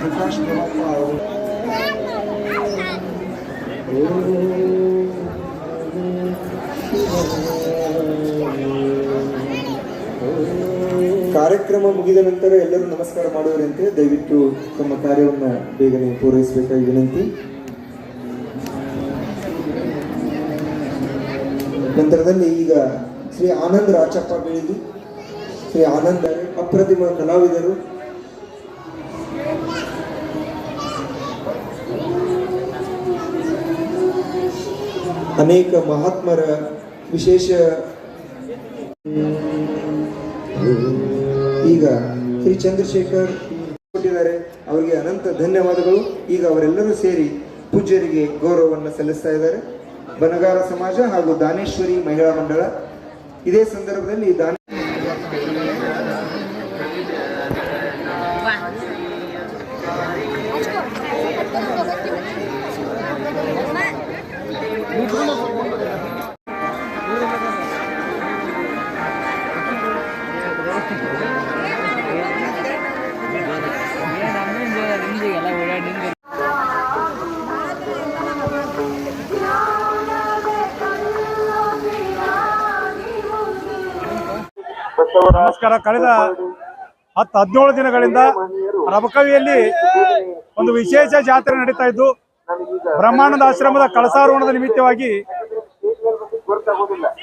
ಪ್ರಕಾಶ್ ಬರಪ್ಪ ಅವರು. ಕಾರ್ಯಕ್ರಮ ಮುಗಿದ ನಂತರ ಎಲ್ಲರೂ ನಮಸ್ಕಾರ ಮಾಡುವರಂತೆ ದಯವಿಟ್ಟು ತಮ್ಮ ಕಾರ್ಯವನ್ನು ಬೇಗನೆ ಪೂರೈಸಬೇಕಾಗಿ ವಿನಂತಿ. ನಂತರದಲ್ಲಿ ಈಗ ಶ್ರೀ ಆನಂದ್ ರಾಚಪ್ಪ ಬೀಳಿಗಿ ಶ್ರೀ ಆನಂದ್ ಅಪ್ರತಿಮ ಕಲಾವಿದರು. ಅನೇಕ ಮಹಾತ್ಮರ ವಿಶೇಷ ಈಗ ಶ್ರೀ ಚಂದ್ರಶೇಖರ್ ಕೊಟ್ಟಿದ್ದಾರೆ. ಅವರಿಗೆ ಅನಂತ ಧನ್ಯವಾದಗಳು. ಈಗ ಅವರೆಲ್ಲರೂ ಸೇರಿ ಪೂಜ್ಯರಿಗೆ ಗೌರವವನ್ನು ಸಲ್ಲಿಸ್ತಾ ಇದ್ದಾರೆ. ಬನಗಾರ ಸಮಾಜ ಹಾಗೂ ದಾನೇಶ್ವರಿ ಮಹಿಳಾ ಮಂಡಳ. ಇದೇ ಸಂದರ್ಭದಲ್ಲಿ ದಾನ Wow. ನಮಸ್ಕಾರ. ಕಳೆದ ಹತ್ತು ಹದಿನೇಳು ದಿನಗಳಿಂದ ರಬಕವಿಯಲ್ಲಿ ಒಂದು ವಿಶೇಷ ಜಾತ್ರೆ ನಡೀತಾ ಇದ್ದು ಬ್ರಹ್ಮಾನಂದ ಆಶ್ರಮದ ಕಳಸಾರೋಹಣದ ನಿಮಿತ್ತವಾಗಿ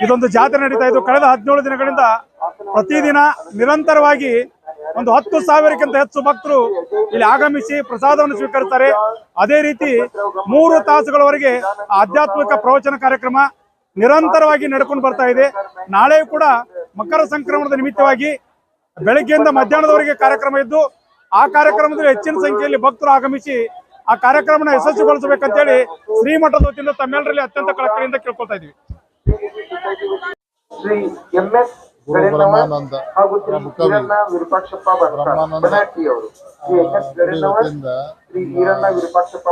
ಇದೊಂದು ಜಾತ್ರೆ ನಡೀತಾ ಇದ್ದು ಕಳೆದ ಹದಿನೇಳು ದಿನಗಳಿಂದ ಪ್ರತಿದಿನ ನಿರಂತರವಾಗಿ ಒಂದು ಹತ್ತು ಸಾವಿರಕ್ಕಿಂತ ಹೆಚ್ಚು ಭಕ್ತರು ಇಲ್ಲಿ ಆಗಮಿಸಿ ಪ್ರಸಾದವನ್ನು ಸ್ವೀಕರಿಸ್ತಾರೆ. ಅದೇ ರೀತಿ ಮೂರು ತಾಸುಗಳವರೆಗೆ ಆಧ್ಯಾತ್ಮಿಕ ಪ್ರವಚನ ಕಾರ್ಯಕ್ರಮ ನಿರಂತರವಾಗಿ ನಡ್ಕೊಂಡು ಬರ್ತಾ ಇದೆ. ನಾಳೆಯೂ ಕೂಡ ಮಕರ ಸಂಕ್ರಮಣದ ನಿಮಿತ್ತವಾಗಿ ಬೆಳಗ್ಗೆಯಿಂದ ಮಧ್ಯಾಹ್ನದವರೆಗೆ ಕಾರ್ಯಕ್ರಮ ಇದ್ದು ಆ ಕಾರ್ಯಕ್ರಮದಲ್ಲಿ ಹೆಚ್ಚಿನ ಸಂಖ್ಯೆಯಲ್ಲಿ ಭಕ್ತರು ಆಗಮಿಸಿ ಆ ಕಾರ್ಯಕ್ರಮನ ಯಶಸ್ವಿಗೊಳಿಸಬೇಕಂತೇಳಿ ಶ್ರೀಮಠದ ವತಿಯಿಂದ ತಮ್ಮೆಲ್ಲರಲ್ಲಿ ಅತ್ಯಂತ ಕಳಕಳಿಯಿಂದ ಕೇಳ್ಕೊಳ್ತಾ ಇದೀವಿ ಶ್ರೀ ಎಂ ಎಸ್ ಗುರು ಬ್ರಹ್ಮಾನಂದ ಹಾಗೂ ಶ್ರೀ ವಿರೂಪಾಕ್ಷಪ್ಪ ಅವರು ಶ್ರೀ ಎಸ್ ಶ್ರೀ ಈರಣ್ಣ ವಿರೂಪಾಕ್ಷಪ್ಪ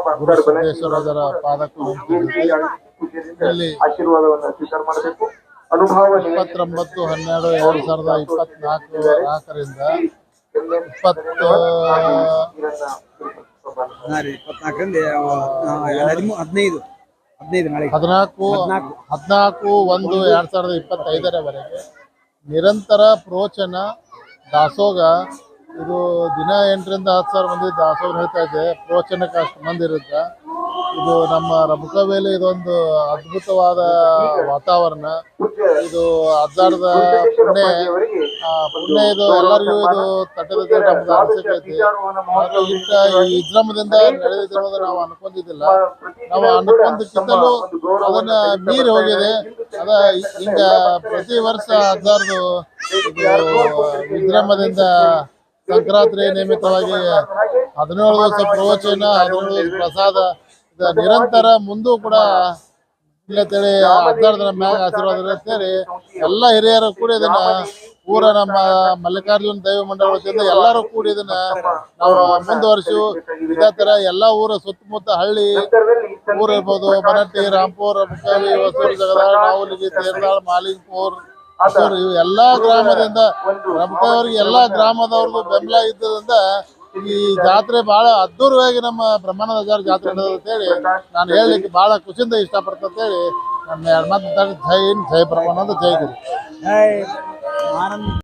ಆಶೀರ್ವಾದವನ್ನು ಸ್ವೀಕಾರ ಮಾಡಬೇಕು. ಇಪ್ಪತ್ತೊಂಬತ್ತು ಹನ್ನೆರಡು ಎರಡು ಸಾವಿರದ ಇಪ್ಪತ್ನಾಲ್ಕು ನಾಲ್ಕರಿಂದ ಇಪ್ಪತ್ತು ಹದಿನೈದು ಹದಿನಾಲ್ಕು ಹದಿನಾಲ್ಕು. ಒಂದು ಎರಡ್ ಸಾವಿರದ ಇಪ್ಪತ್ತೈದರವರೆಗೆ ನಿರಂತರ ಪ್ರೋಚನ ದಾಸೋಗ. ಇದು ದಿನ ಎಂಟರಿಂದ ಹತ್ತು ಸಾವಿರ ಮಂದಿ ದಾಸೋಗ ಹೇಳ್ತಾ ಇದೆ ಪ್ರೋಚನಕ್ಕೆ ಅಷ್ಟು ಮಂದಿ ಇರುತ್ತೆ. ಇದು ನಮ್ಮ ರಬುಕವೇಲಿ ಇದೊಂದು ಅದ್ಭುತವಾದ ವಾತಾವರಣ. ಇದು ಹಜಾರದ ಪುಣ್ಯ. ಪುಣ್ಯ ಇದು ಎಲ್ಲರಿಗೂ ಇದು ತಟ್ಟದ ನಮ್ಗೆ ಅನಿಸಿಕೈತಿ ಇಷ್ಟ ಈ ವಿಜೃಂಭದಿಂದ ನಡೆದಿದೆ ನಾವು ಅನ್ಕೊಂಡಿದ್ದಿಲ್ಲ. ನಾವು ಅನ್ಕೊಂಡಕ್ಕಿಂತಲೂ ಅದನ್ನ ಮೀರಿ ಹೋಗಿದೆ. ಅದ ಹಿಂಗ ಪ್ರತಿ ವರ್ಷ ಇದು ವಿಜೃಂಭದಿಂದ ಸಂಕ್ರಾಂತಿ ನಿಮಿತ್ತವಾಗಿ ಹದಿನೇಳು ದಿವಸ ಪ್ರವಚನ, ಹದಿನೇಳು ದಿವಸ ಪ್ರಸಾದ ನಿರಂತರ ಮುಂದೂ ಕೂಡ ಇಲ್ಲಂತೇಳಿ ಹದಿನಾರು ಆಶೀರ್ವಾದ ಸೇರಿ ಎಲ್ಲ ಹಿರಿಯರು ಕೂಡಿ ಇದನ್ನ ಊರ ನಮ್ಮ ಮಲ್ಲಿಕಾರ್ಜುನ್ ದೈವ ಮಂಡಳ ವತಿಯಿಂದ ಎಲ್ಲರೂ ಕೂಡಿ ಇದನ್ನ ನಾವು ಮುಂದುವರಿಸಿ. ಇದೇ ತರ ಎಲ್ಲಾ ಊರ ಸುತ್ತಮುತ್ತ ಹಳ್ಳಿ ಊರ್ ಇರ್ಬೋದು ಮನಟ್ಟಿ ರಾಂಪುರ್ ಮುಖಾಲಿ ಹೊಸೂರು, ಜಗದಾಳ್ ನಾವಲಿಗಿ ತೇರ್ದಾಳ್, ಮಾಲಿಂಗ್ಪುರ್ ಎಲ್ಲಾ ಗ್ರಾಮದಿಂದ ರಮಕವ್ರಿಗೆ ಎಲ್ಲಾ ಗ್ರಾಮದವ್ರದ್ದು ಬೆಂಬಲ ಇದ್ದದ್ರಿಂದ ಈ ಜಾತ್ರೆ ಬಹಳ ಅದ್ದೂರವಾಗಿ ನಮ್ಮ ಬ್ರಹ್ಮಾನಂದ ಹಜಾರ್ ಜಾತ್ರೆ ಅಂತೇಳಿ ನಾನು ಹೇಳಲಿಕ್ಕೆ ಬಹಳ ಖುಷಿಯಿಂದ ಅಂತೇಳಿ ನನ್ನ ಜೈ ಜೈ ಬ್ರಹ್ಮಾನಂದ, ಜೈ ಗುರು.